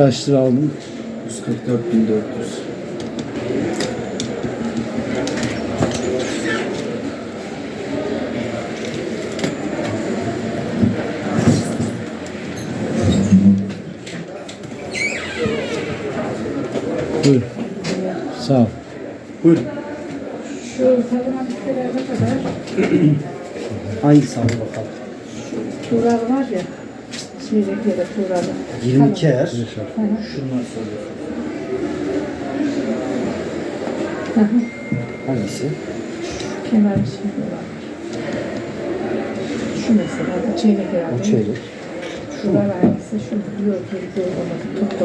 Kaç lira aldın? 144.400. Buyur. Sağ ol. Buyur. Şu kadar? Hangisi abi bakalım? Tuğralı var ya. İsmiyle de Tuğralı. 22 er. Hı hı. Şunlar soruyorsun. Hı hı. Hangisi? Kenar var. Şu mesela bu çeyrek herhalde. O çeyrek. Şular hangisi? Şu diyor ki diyor olmadı. Tuttu.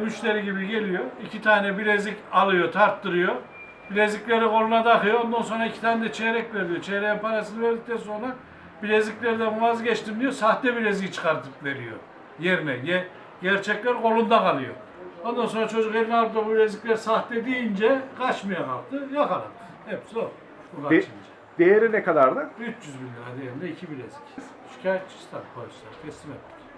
Müşteri gibi geliyor. iki tane bilezik alıyor, tarttırıyor. Bilezikleri koluna takıyor. Ondan sonra iki tane de çeyrek veriyor. Çeyreğin parasını verdikten sonra bileziklerden vazgeçtim diyor. Sahte bileziği çıkartıp veriyor yerine. Ye, gerçekler kolunda kalıyor. Ondan sonra çocuk eline alıp da bu bilezikler sahte deyince kaçmaya kalktı. Yakaladık. Hepsi o. Bu kaçınca. Değeri ne kadardı? 300 bin lira değerinde iki bilezik. Şikayetçiyiz tabii polisler. Teslim ettik.